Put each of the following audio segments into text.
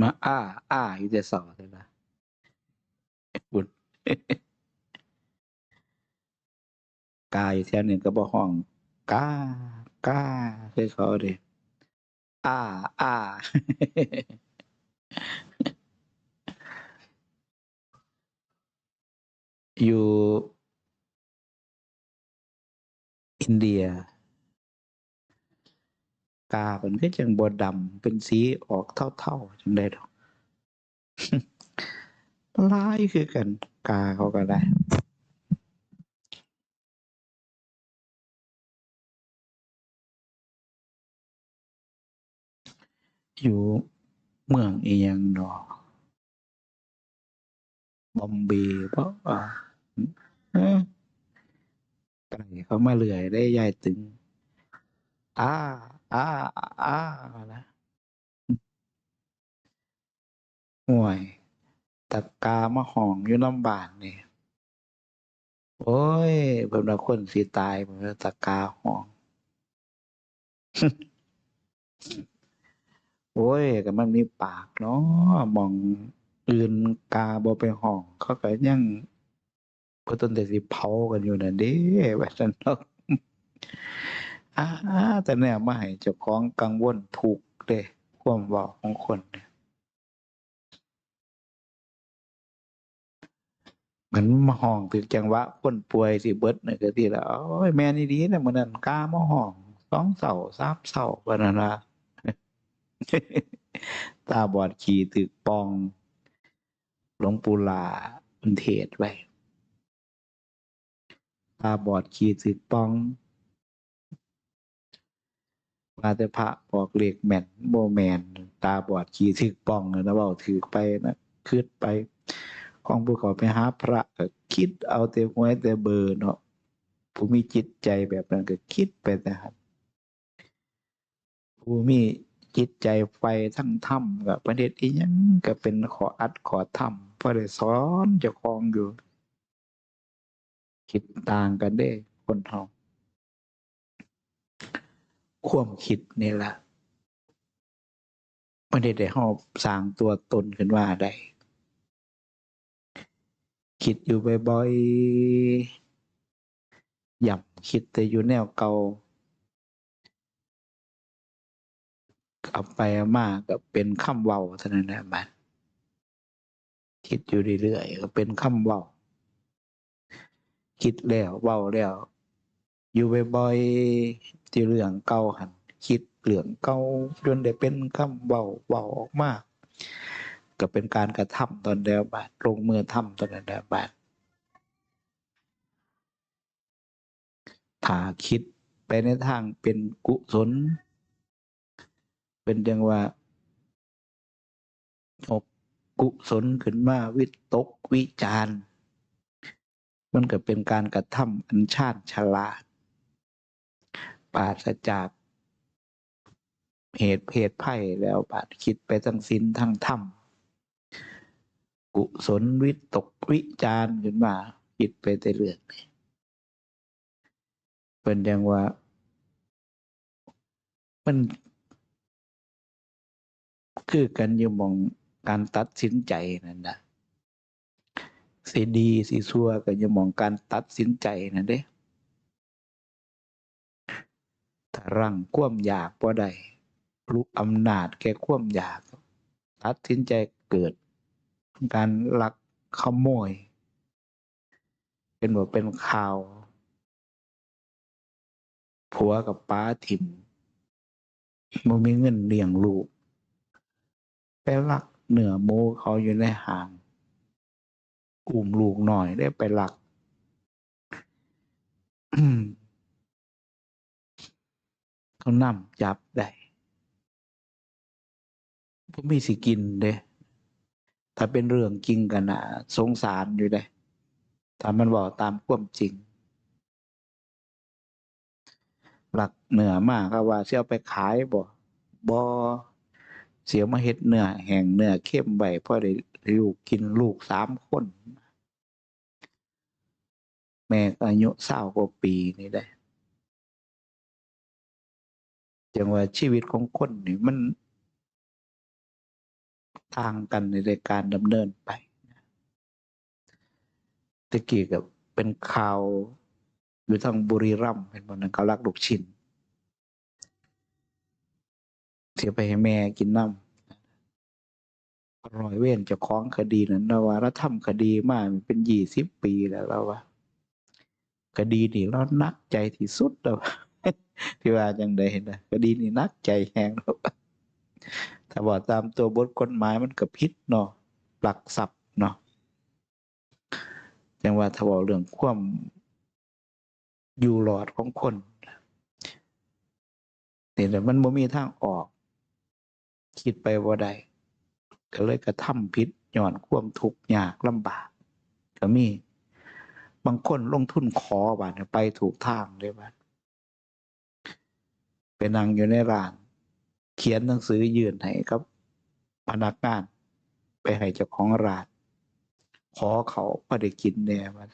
มาอ้า อ้าอยู่แต่เสาเลยนะบุญกาอยู่แถวหนึ่งก็บ่ห้องกากาคือเขาเด้อ้าอ้าอยู่อินเดีย กาเพิ่นคือจังบ่ดำเป็นสีออกเทาๆจังได๋ดอกลายคือกันกาเขาก็ได้อยู่เมืองอิหยังดอกบอมบย์บ่ว่าเออไกลเขามาเรื่อยได้ยายตึง อ้า อ้า อ้าว่านะอือโอ้ยตะกามาห้องอยู่นำบ้านนี่ โอ๊ยเพิ่นว่าคนสิตายเพิ่นว่าตะกาห้อง โอ๊ยก็มันมีปากเนาะมองอื่นกาบ่ไปห้อง เขาก็ยังบ่ทันได้สิเผากันอยู่นั่นเด้ว่าซั่นเนาะ อาแต่แนวมาให้เจ้าของกังวลทุกเด้ความเว้าของคนเนี่ยเหมันมาห้องถึกจังหวะคนป่วยสิเบิดนั่นก็สิล่ะโอ๊ยแม่นอีหลีนะมื้อนั้นกามาห้อง2เช้า3เช้าว่านั่นว่าตาบอดขี่ตึกปอง หลวงปู่ลาเพิ่นเทศไว้ตาบอดขี่ตึกปอง ว่าแต่พระบอกเลขแม่นบ่แมนตาบอดขี่ตึกป่องนะเว้าถูกไปนะคิดไป ของผู้เขาไปหาพระก็คิดเอาแต่หวยแต่เบอร์เนาะผู้มีจิตใจแบบนั้นก็คิดไปแต่หันผู้มีจิตใจใฝ่ทางธรรมก็เพิ่นเฮ็ดอิหยังก็เป็นขออัดขอธรรมพอได้สอนจ้าของอยู่ คิดต่างกันเด้คนเรา ความคิดนี่ละมันเฮ็ดให้เราสร้างตัวตนขึ้นมาได้ คิดอยู่บ่อยๆย้ำคิดแต่อยู่แนวเก่าเอาไปมากก็เป็นคำเว้าเท่านั้นแหละบัดคิดอยู่เรื่อยๆก็เป็นคำเว้าคิดแล้วเว้าแล้ว อยู่บ่อยๆที่เรื่องเก่าหันคิดเรื่องเก่าจนได้เป็นคำเว้าเว้าออกมากก็เป็นการกระทำตอนแล้วบัดลงมือทำตอนนั้นแล้วบัดถ้าคิดไปในทางเป็นกุศล เป็นจังว่าอกกุศลขึ้นมาวิตกวิจารมันก็เป็นการกระทำอันชาญฉลาด ปราศจากเหตุเพศภัยแล้วบัดคิดไปทั้งศีลทั้งธรรมกุศลวิตกวิจารขึ้นมาคิดไปแต่เรื่องนี้เพิ่นจั่างว่า มัน คือกันอยู่มองการตัดสินใจนั่นนะสิดีสิชั่วก็อยู่มองการตัดสินใจนั่นเด้ ถ้ารั้งความอยากบ่ได้รู้อำนาจแก่ความอยาก ตัดสินใจเกิด การลักขโมย เป็นบ่เป็นข่าว ผัวกับป๋าถิ้มบ่มีเงินเลี้ยงลูก ไปลักเนื้อหมูเขาอยู่ในห้างอุ้มลูกหน้อยได้ไปลัก เขานำจับได้บ่มีสิกินเดะถ้าเป็นเรื่องจริงก็น่าสงสารอยู่เดะถ้ามันเว้าตามความจริง หลักเหนือมาเขาว่าเสิเอาไปขายบ่บ่สิเอามาเฮ็ดเนื้อแห้งเนื้อเค็มไว้พอได้ลูกกินลูก3คน แม่อายุ20กว่าปีนี่เดะ จังว่าชีวิตของคนนี่มันทต่างกันในการดำเนินไปตะกี้กับเป็นข่าวอยู่ทางบุรีรัมย์เป็นบนนั้นเขารักลูกชิ้นเสียไปให้แม่กินน้ำรอยเว้นจะคล้องคดีนั้นนะว่าเราทำคดีมามเป็นยี่สิบปีแล้วเราว่า คดีนี่เรานักใจที่สุดแล้ว ที่ว่าจังไดนะคดีนี่นักใจแหงแล้วถ้าบอกตามตัวบทกฎหมายมันก็ผิดเนาะหลักทรัพย์เนาะจังว่าถ้าบอกเรื่องความอยู่หลอดของคนนี่แหละมันบ่มีทางออก คิดไปว่าใดก็เลยกระทำผิดย้อนความทุกข์ยากลำบาก ก็มี บางคนลงทุนขอบาดเนี่ยไปถูกทางเลยบาด ไปนั่งอยู่ในร้าน เขียนหนังสือยื่นให้ครับ พนักงาน ไปให้เจ้าของร้าน ขอเขาพอได้กินแน่มา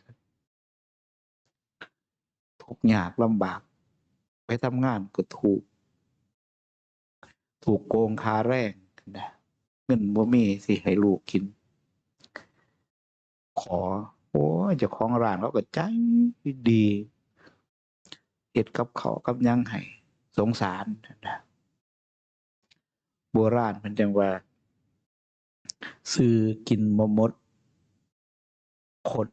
ทุกยากลำบาก ไปทำงานก็ถูก ถูกโกงคาแรงนะเงินบ่มีสิให้ลูกกิน ขอ โอ้เจ้าของร้านเขาก็ใจดีเฮ็ดกับเขากับยังให้ สงสารนะโบราณมันจังว่า ซื้อกินบ่หมดคด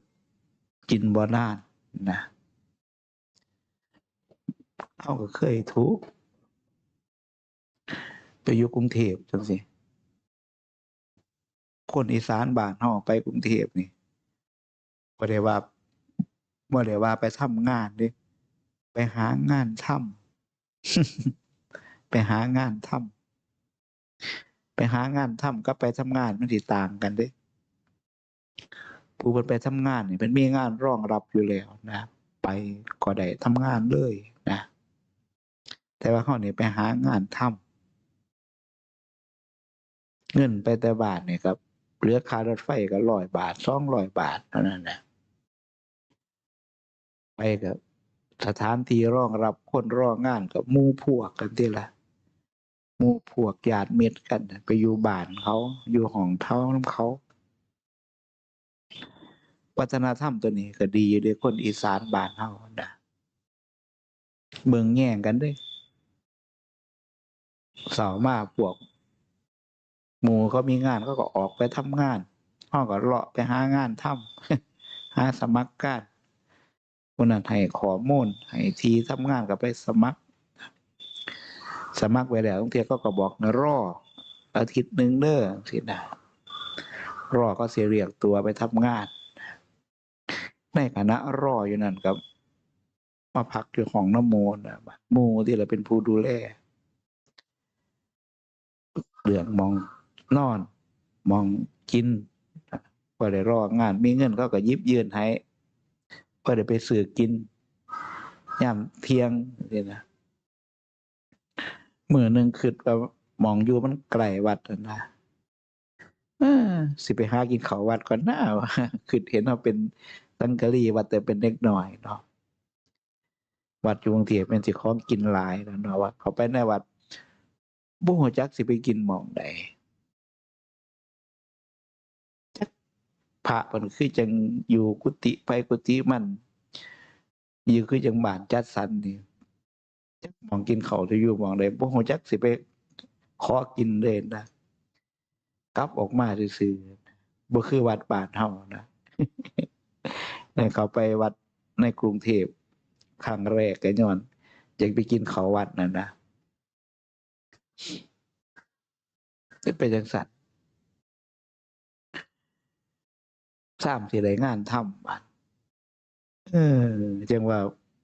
กินบ่นานนะเขาก็เคยทุกไปอยู่กรุงเทพจังสิคนอีสานบ้านเฮาไปกรุงเทพนี่บ่ได้ว่าบ่ได้ว่าไปทำงานเด้ไปหางานทำ ไปหางานทำไปหางานทำกับไปทำงานมันสิต่างกันเด้ผู้เพิ่นไปทำงานเนี่เพิ่นมีงานรองรับอยู่แล้วนะ ไปก็ได้ทำงานเลยนะ แต่ว่าเฮาเนี่ยไปหางานทำเงินไปแต่บาทเนี่ยครับเหลือค่ารถไฟก็100บาท200บาทเท่านั้นนะไปกับ สถานที่รองรับคนรองานกับมู่พวกกันที่ละมู่พวกญาติมิตรกันไปอยู่บ้านเขาอยู่ห้องเท่าน้ำเขาวัฒนธรรมตัวนี้ก็ดีอยู่ด้คนอีสานบ้านเฮานะเบิ่งแย่งกันด้เสาร์มาพวก หมู่เขามีงานเขาก็ออกไปทำงานเฮาก็เลาะไปหางานทำหาสมัครงาน คนนั้นให้ข้อมูลให้ทีทำงานก็ไปสมัคร สมัครไว้แล้วบางทีก็ก็บอกนะรออาทิตย์หนึ่งเด้อสินะรอก็เสียเรียกตัวไปทำงาน ในคณะรออยู่นั่นกับ มาพักอยู่ของน้ำโมนะหมูที่เราเป็นผู้ดูแลเรื่องมองนอน มองกินพอได้รองานมีเงินเขาก็ยิบยืนให้ พอได้ไปซื้อกินยามเที่ยงนี่นะมือหนึ่งคือว่ามองอยู่มันไกลวัดนะสิไปหากินเขาวัดก่อนหน้าคือเห็นว่าเป็นสังกะรีวัดแต่เป็นเด็กหน่อยเนาะวัดอยู่กรุงเทพเป็นสิของกินหลายแล้วเนาะวัดเขาไปในวัดบ่ฮู้จักสิไปกินหม่องใด พระเพิ่นคือจังอยู่กุฏิไปกุฏิมัน อยู่คือจังบ้านจัดสรรนี่จักมองกินเขาจะอยู่มองใดบ่ฮู้จักสิไปขอกินเลยนะกลับออกมาซื่อๆบ่คือวัดบ้านเฮานะเนี่ยเขาไปวัดในกรุงเทพครั้งแรกก็ย้อนอยากไปกินเขาวัดนั่นนะเป็นจังสัน สร้างที่ได้งานทำบัดเออจังว่า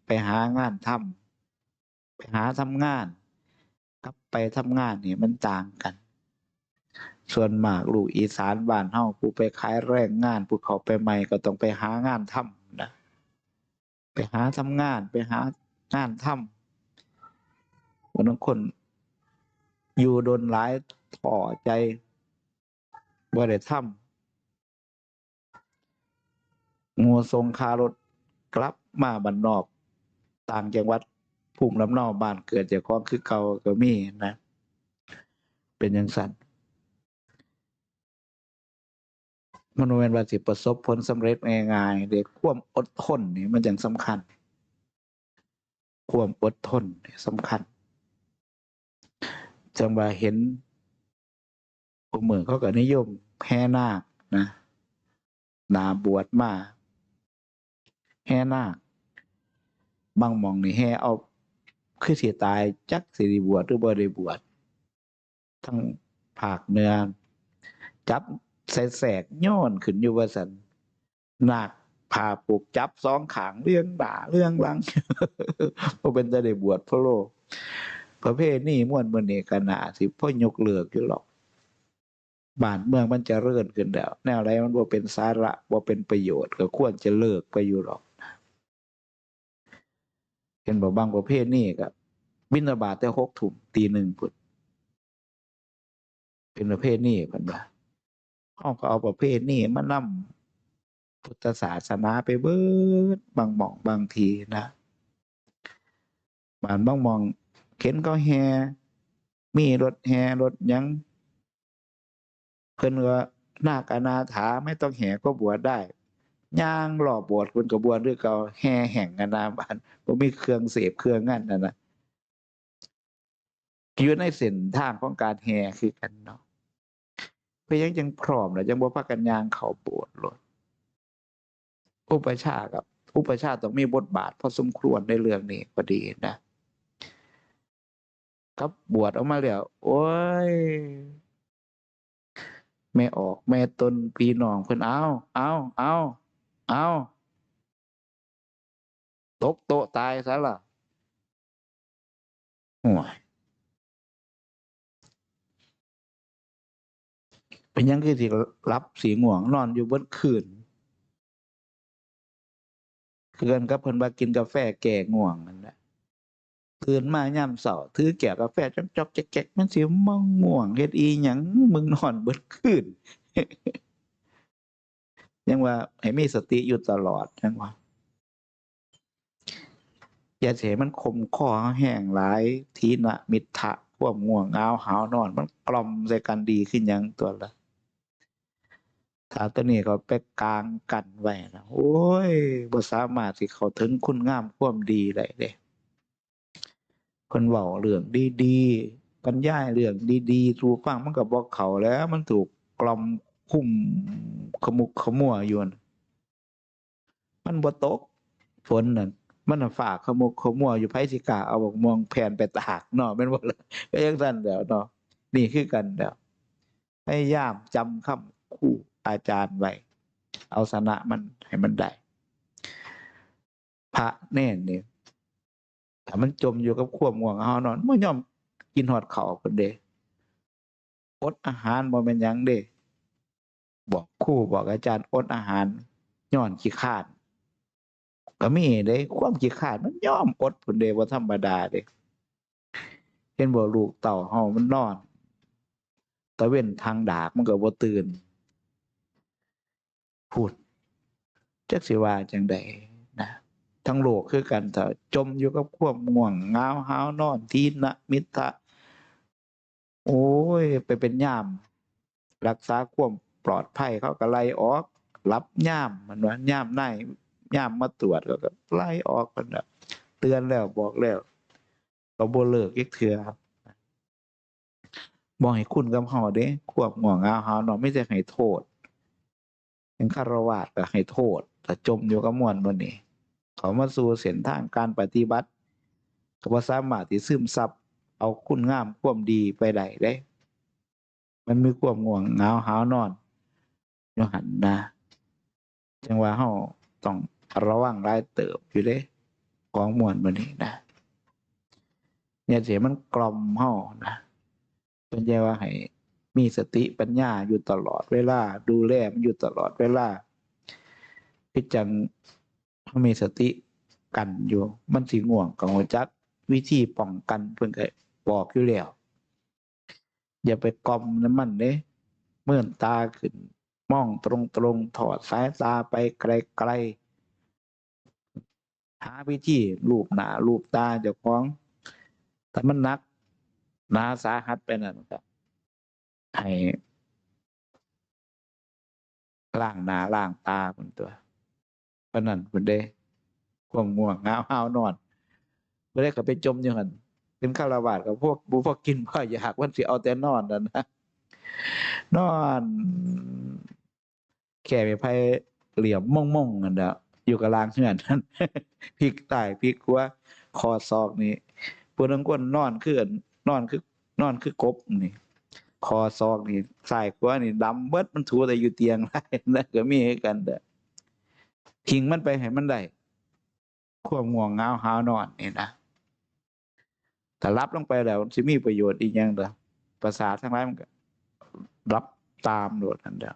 ไปหางานทำไปหาทำงานกับไปทำงานนี่มันต่างกัน ส่วนมากลูกอีสานบ้านเฮาผู้ไปขายแรงงานผู้เขาไปใหม่ก็ต้องไปหางานทำนะไปหาทำงานไปหางานทำคนบางคน อยู่โดนหลายถ่อใจบ่ได้ทำ งัวทรงคารถกลับมาบ้านนอก ต่างจังหวัดภูมิลำเนาบ้านเกิดจากของคือเก่าก็มีนะ เป็นอย่างสันมันบ่แม่นว่าสิประสบผลสำเร็จง่ายๆเด็กความอดทนนี่มันจังสำคัญ ความอดทนนี่สำคัญจังว่าเห็นผู้เมืองเขาก็นิยมแห่นาคนะนาบวชมา แห่นาคบางหมองนี่แห่เอาคือสิตายจักสิได้บวชหรือบ่ได้บวชทั้งภาคเหนือจับใส่แสกย้อนขึ้นอยู่ว่าสันนาคพาปลูกจับสองขางเรื่องด่าเรื่องหลังเพราะเป็นจะได้บวชพระโลกประเภทนี้ม่วนมันเอกนาสิพ่อยกเลือกอยู่หรอกบ้านเมืองมันจะเริ่นขึ้นแล้ว แนวอะไรมันบ่เป็นสาระบ่เป็นประโยชน์ก็ควรจะเลิกไปอยู่หรอก เห็นบอกบางประเภทนี่ก็บินาบาตแต่หกถุ่มตีหนึ่งพุ่นเป็นประเภทนี้พันว่าห้องก็เอาประเภทนี้มานำพุทธศาสนาไปเบิดบางหมองบางทีนะบ้านบางมองเข็นก็แฮมีรถแฮรถยัง เพิ่นก็นาคอนาถาไม่ต้องแห่ก็บวชได้ ย่างหล่อบวชคนก็บวชด้วยเก่าแห่แห่งกันนาบ้านบ่มีเครื่องเสพเครื่องงั้นนั่นนะอยู่ในเส้นทางของการแห่คือกันเนาะเพื่อยังจังพร้อมแล้วจังบ่พากันย่างเขาโบสถ์โลดอุปชากับ อุปชาต้องมีบทบาทพอสมควรในเรื่องนี้พอดีนะครับบวชออกมาแล้วโอ้ยแม่ออกแม่ตนปีน้องเพิ่นเอาเอาเอา เอาตกโตตายซะล่ะห่วยเป็นยังคือสิรับสีง่วง นอนอยู่บนคืนคือนกับเพิ่นว่ากินกาแฟแก่ง่วงนั่นแหละตื่นมายามเช้าถือแก้วกาแฟจอกจอกแจ๊กมันสิมองง่วงเฮ็ดอีหยังมึงนอนเบิดคืน ยังว่าให้มีสติอยู่ตลอดยังว่าอย่าเสียมันคมคอแห้งหลายทีนะมิทะความง่วงงาวหาวนอน มันกล่อมใส่กันดีขึ้นยังตัวละถ้าตัวนี้เขาไปกลางกันไว้นะโอ้ยบ่สามารถสิเขาถึงคุณงามความดีได้เด้เพิ่นเว้าเรื่องดีๆบรรยาเรื่องดีๆสู่ฟังมันก็บ่เขาแล้ว มันถูกกล่อม คุ้มขมุกขมัวอยู่นั่นมันบ่ตกฝนนั่นมันฝากขมุกขมัวอยู่ไผสิกาเอาบักม่วงแผ่นไปตากเนาะแม่นบ่ล่ะก็จังซั่นแหล้วเนาะนี่คือกันแหล้วพยายามจำคำครูอาจารย์ไว้เอาสนะมันให้มันได้ พระแน่นนี่ถ้ามันจมอยู่กับควมง่วงเฮานอนบ่ยอมกินฮอดข้าวเพิ่นเด้อดอาหารบ่แม่นยังเด้ บอกครูบอกอาจารย์อดอาหารย้อนขี้คร้านก็มีเด้ความขี้คร้านมันย่อมอดพุ่นเด้บ่ธรรมดาเด้เห็นบ่ลูกเต้าเฮามันนอนตะเว้นทางดากมันก็บ่ตื่นพูดจักสิว่าจังใดนะทั้งโลกคือกันถ้าจมอยู่กับความง่วงงาวหาวนอนทีนะมิทะโอ้ย ไปเป็นย่าม รักษาความ ปลอดภัยเขาก็ไล่ออกรับย่ามมันว่าย่ามในย่ามมาตรวจก็ก็ไล่ออกกันเตือนแล้วบอกแล้วก็บ่เลิกอีกเทื่อครับบ่ให้คุณกับเฮาเด้ควบง่วงงาหาวนอนไม่ใช่ให้โทษเป็นคารวาสก็ให้โทษถ้าจมอยู่กับมวลบ่นี้เขามาสู่เส้นทางการปฏิบัติก็บ่สามารถที่ซึมซับเอาคุณงามความดีไปได้เด้ มันมีความง่วงเหงาหาวนอน อยู่หันนะ จังว่าเฮาต้องระวังหลายเติบอยู่เด้ของมวลบัดนี้นะอย่าเสียมันกล่อมเฮานะเป็นใจว่าให้มีสติปัญญาอยู่ตลอดเวลา ดูแลมันอยู่ตลอดเวลาคือจังเฮามีสติกันอยู่ มันสิง่วงก็ฮู้จักวิธีป้องกันเพิ่นก็บอกอยู่แล้ว อย่าไปกลอมน้ำมันเด้เมื่อนตาขึ้น มองตรงๆถอดสายตาไปไกลๆ หาวิธีรูปหน้ารูปตาเจ้าของถ้ามันนักหนาสาหัสไปนั่นก็ให้ล่างหนาล่างตาคนตัวเปานนั้นคนเด้ความง่วงงาวหาวนอนไม่ได้ก็ไปจมอยู่หันเป็นคาราวาสกับพวกบุพวกกินพ่ออยากวันสิเอาแต่นอนนั่นนะนอน แค่ไปไพ่เหลี่ยมม่องม่องๆกันเด้ออยู่กับลางเฮือนนั่นพลิกใต้พลิกขวาคอศอกนี่ปวดทั้งก้นนอนคืออันนอนคือนอนคือกบนี่คอซอกนี่สายขวานี่ดำเบิดมันถูแต่อยู่เตียงได้นะก็มีให้กันเด้อทิ้งมันไปให้มันได้ความง่วงเงาหาวนอนนี่นะถ้ารับลงไปแล้วสิมีประโยชน์อีกอย่างเด้อประสาททั้งหลายมันก็รับตามโดดนั่นเด้อ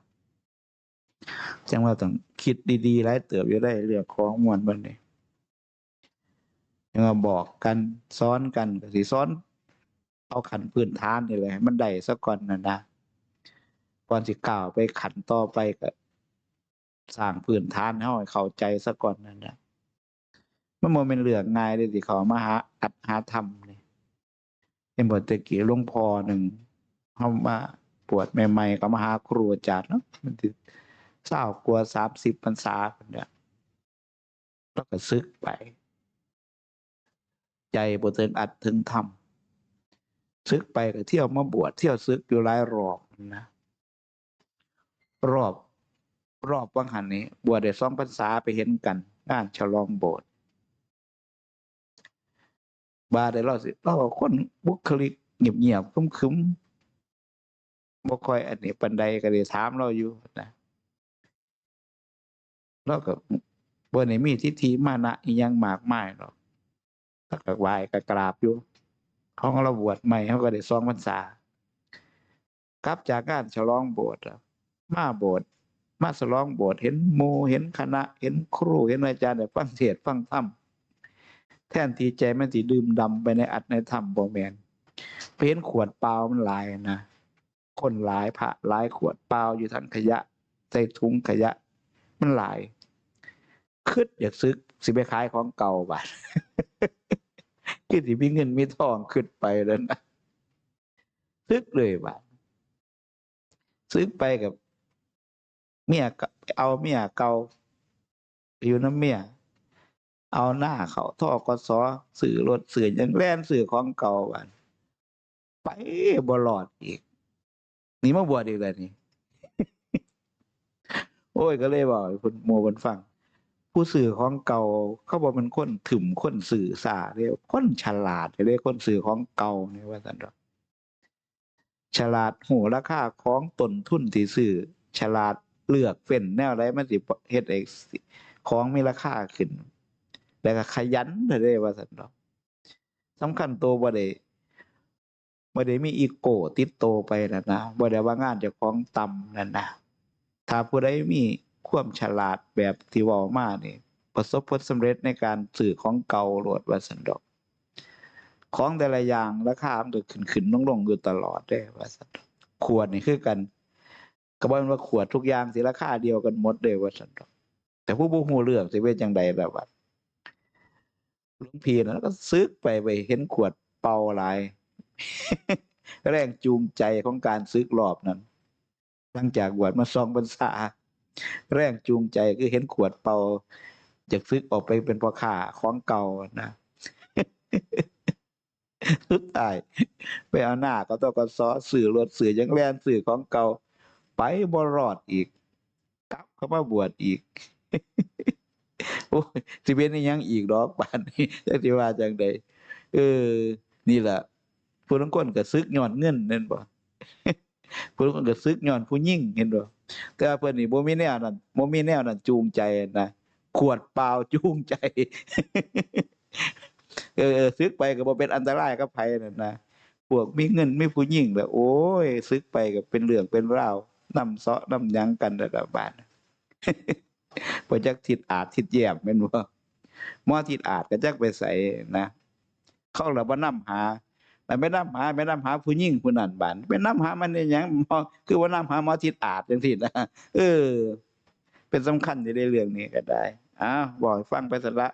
จังว่าต้องคิดดีๆหลายเติบอยู่ได้เรื่องของมวลบัดนี้ยังว่าบอกกันซ้อนกันก็สิซ้อน เอาขันพื้นฐานนี่แหละมันได้ซะก่อนนะนะก่อนสิกล่าวไปขันต่อไปก็สร้างพื้นฐานให้เข้าใจซะก่อนนั่นนะมันบ่แม่นเรื่องง่ายเลยที่เขามาหาอัดหาธรรมนี่ยเห็นบ่ตะกี้ลงพอหนึ่งเฮามาปวดใหม่ๆก็มาหาครูอาจารย์เนาะมัน สิ20กลัว่า30พรรษาพุ่นเนี่ยแล้วก็ซึกไป ใจบ่ถึงอัดถึงธรรมซึกไปก็เที่ยวมาบวชเที่ยวซึกอยู่หลายรอบนะรอบรอบวังหันนี้ บวชได้สองพรรษาไปเห็นกันงานฉลองโบสถ์บาได้เราสิเราคนบุคลิกเงียบๆคึมๆบ่ค่อยอันนี้ปานใดก็ได้ถามเราอยู่นะ เราก็บ่ได้มีทิฏฐิมานะอียังมากมายหรอกถ้าก็ไหว้ก็กราบอยู่ของเราบวชใหม่เขาก็ได้สองพรรษากลับจากงานฉลองโบสถ์อะมาโบสถ์มาฉลองโบสถ์เห็นโมเห็นคณะ เห็นครูเห็นอาจารย์ได้ฟังเทศฟังธรรมแทนที่ใจมันสิดื่มดำไปในอัดในธรรมบ่แมนเห็นขวดเปล่ามันหลายนะคนหลายพระหลายขวดเปล่าอยู่ทั้งขยะใส่ถุงขยะ มันหลาย คิดอยากซื้อสิไปขายของเก่าบาดคือสิมีเงินมีทองขึ้นไปแล้วนะซึกเลยบาดซึกไปกับเมียก็เอาเมียเก่าอยู่น้ำเมียเอาหน้าเขาท่อกสอสื่อรถสื่อยังแล่นสื่อของเก่าบาดไปบ่รอดอีก นี่มาบวชอีกแล้วนี่ โอ้ยก็เลยบอกให้เพิ่นโมเพิ่นฟัง ผู้สื่อของเก่าเขาบอกมันคนถึมคนสื่อสาเรียกคนฉลาดเรียกคนสื่อของเก่านี่ว่าสันดอกฉลาดหูราคาของตนทุนที่ซื้อฉลาดเลือกเฟ้นแนวใดมันสิเฮ็ดให้ของมีราคาขึ้น แล้วก็ขยันเด้ว่าสันดอกสำคัญตัวบ่ได้บ่ได้มีอีโก้ติดโตไปนั่นนะบ่ได้ว่างานเจ้าของต่ำนั่นนะถ้าผู้ใดมี ความฉลาดแบบที่ว้ามานี่ประสบผลสำเร็จในการซื้อของเก่าโลดว่าซั่นดอก ของแต่ละอย่างราคามันก็ขึ้นๆลงๆอยู่ตลอดเด้ว่าซั่นดกขวดนี่คือกันก็บ่แม่นว่าขวดทุกอย่างสิราคาเดียวกันหมดเด้ว่าซั่นดอก แต่ผู้บ่ฮู้เรื่องสิเป็นจังใดล่ะบัดหลวงพีนั่นก็ซึกไปไปเห็นขวดเป่าหลายแรงจูงใจของการซึกรอบนั้นหลังจากบวชมาสองพรรษา แรงจูงใจคือเห็นขวดเป่าอยากซึกออกไปเป็นพ่อค้าของเก่านะสุดท้ายไปเอาหน้าก็ต้องก็ซอสื่อรถสื่อยังแล่นสื่อของเก่า ไปบรอดอีก กลับเข้ามาบวชอีกโอ้สิเป็นยังอีกดอกป่านนี้จักสิว่าจังใดเออ นี่แหละผู้ลางคนก็ซึกย้อนเงินนั่นบ่ผู้ลางคนก็ซึกย้อนผู้หญิงเห็นบ่ แต่เพิ่นนี่บ่มีแนวนั้นบ่มีแนวนั้นจูงใจนะขวดเปล่าจูงใจ เออเออซึกไปก็บ่เป็นอันตรายกับไผนั่นนะพวกมีเงินมีผู้หญิงแล้วโอ้ยซึกไปก็เป็นเรื่องเป็นราวนำเซาะนำยังกันระดับบาดบ่จักทิศอาจทิศแย้มแม่นบ่หมอทิศอาจก็จักไปใส่นะ เขาละบ่นำหา แต่ไปนำหาไปนำหาผู้ยิ่งผู้นั่นบานไปนำหามันเนี่ยยังมอคือว่านำหาหมอทิศอาจจังซี่นะเออ เป็นสำคัญในเรื่องนี้ก็ได้อ้าวบอกฟังไปสละ